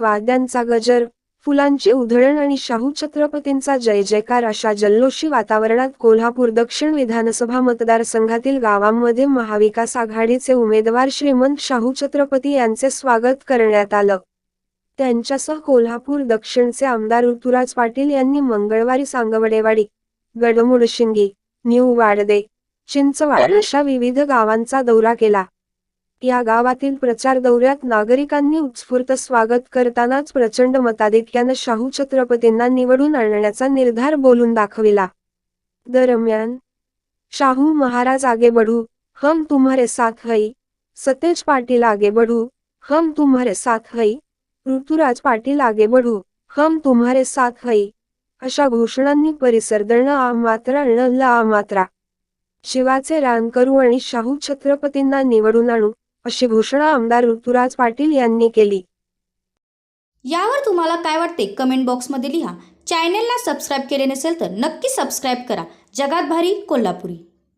वाद्यांचा गजर फुलांचे उधळण आणि शाहू छत्रपतींचा जय जयकार अशा जल्लोषी वातावरणात कोल्हापूर दक्षिण विधानसभा मतदारसंघातील गावांमध्ये महाविकास आघाडीचे उमेदवार श्रीमंत शाहू छत्रपती यांचे स्वागत करण्यात आलं. त्यांच्यासह कोल्हापूर दक्षिणचे आमदार ऋतुराज पाटील यांनी मंगळवारी सांगवडेवाडी गडमुडशिंगी न्यू वाडदे चिंचवाड अशा विविध गावांचा दौरा केला. या गावातील प्रचार दौऱ्यात नागरिकांनी उत्स्फूर्त स्वागत करतानाच प्रचंड मताधिक्यानं शाहू छत्रपतींना निवडून आणण्याचा निर्धार बोलून दाखविला. दरम्यान शाहू महाराज आगे बढू हम तुम्हारे साथ हई सतेज पाटील आगे बढू हम तुम्हारे साथ हई ऋतुराज पाटील आगे बढू हम तुम्हारे साथ हई अशा घोषणांनी परिसर दळणं आ मात्रा ण ला आ मात्रा शिवाचे रान करू आणि शाहू छत्रपतींना निवडून आणू अशी घोषणा आमदार ऋतुराज पाटील यांनी केली. यावर तुम्हाला काय वाटते? कमेंट बॉक्समध्ये लिहा. चॅनेलला सबस्क्राईब केले नसेल तर नक्की सबस्क्राईब करा. जगात भारी कोल्हापुरी.